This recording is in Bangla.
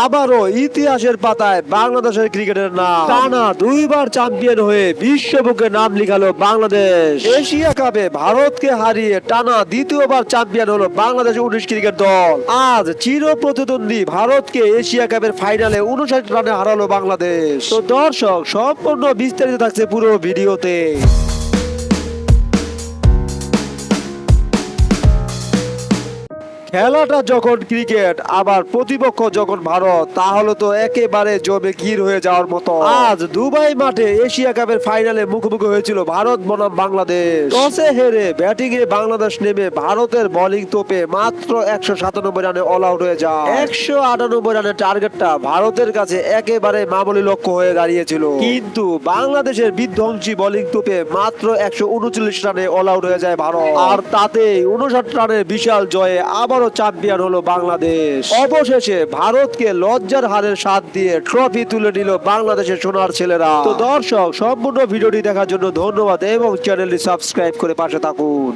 আবারও ইতিহাসের পাতায় বাংলাদেশের ক্রিকেটের নাম। টানা দুইবার চ্যাম্পিয়ন হয়ে বিশ্ববুকে নাম লিখালো বাংলাদেশ। এশিয়া কাপে ভারতকে হারিয়ে টানা দ্বিতীয়বার চ্যাম্পিয়ন হলো বাংলাদেশ উনিশ ক্রিকেট দল। আজ চির প্রতিদ্বন্দ্বী ভারতকে এশিয়া কাপের ফাইনালে উনষাট রানে হারালো বাংলাদেশ। তো দর্শক, সম্পূর্ণ বিস্তারিত থাকছে পুরো ভিডিওতে। খেলাটা যখন ক্রিকেট, আবার প্রতিপক্ষ যখন ভারত, তাহলে তো একেবারে জমে গির হয়ে যাওয়ার মতো। আজ দুবাই মাঠে এশিয়া কাপের ফাইনালে মুখোমুখি হয়েছিল ভারত বনাম বাংলাদেশ। টসে হেরে ব্যাটিং এ বাংলাদেশ নেমে ভারতের বোলিং তোপে মাত্র একশো সাতানব্বই রানে অল আউট হয়ে যায়। একশো আটানব্বই রানের টার্গেটটা ভারতের কাছে একেবারে মামুলি লক্ষ্য হয়ে দাঁড়িয়েছিল। কিন্তু বাংলাদেশের বিধ্বংসী বোলিং তোপে মাত্র একশো উনচল্লিশ রানে অল আউট হয়ে যায় ভারত। আর তাতে উনষাট রানের বিশাল জয়ে আবারও চ্যাম্পিয়ন হলো বাংলাদেশ। অবশেষে ভারতকে লজ্জার হারের সাথ দিয়ে ট্রফি তুলে নিল বাংলাদেশের সোনার ছেলেরা। তো দর্শক, সম্পূর্ণ ভিডিওটি দেখার জন্য ধন্যবাদ এবং চ্যানেলটি সাবস্ক্রাইব করে পাশে থাকুন।